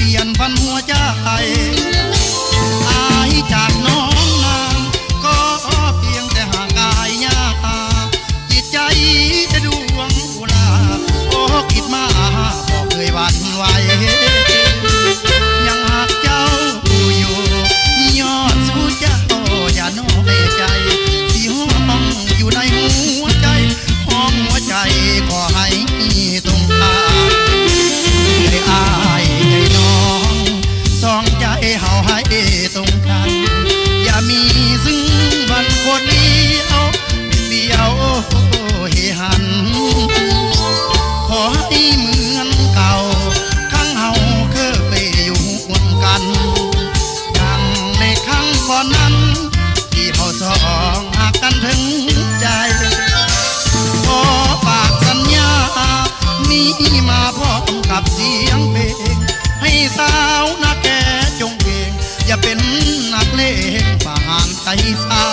เปลี่ยนพันหัวใจอายจากน้อง ก่อนนั้น ที่เขาสองหากกันถึงใจขอฝากสัญญา มีมาพร้อมกับเสียงเพลง ให้สาวนาแกจงเก่งอย่าเป็นนักเลงฝ่าหางใจฟ้า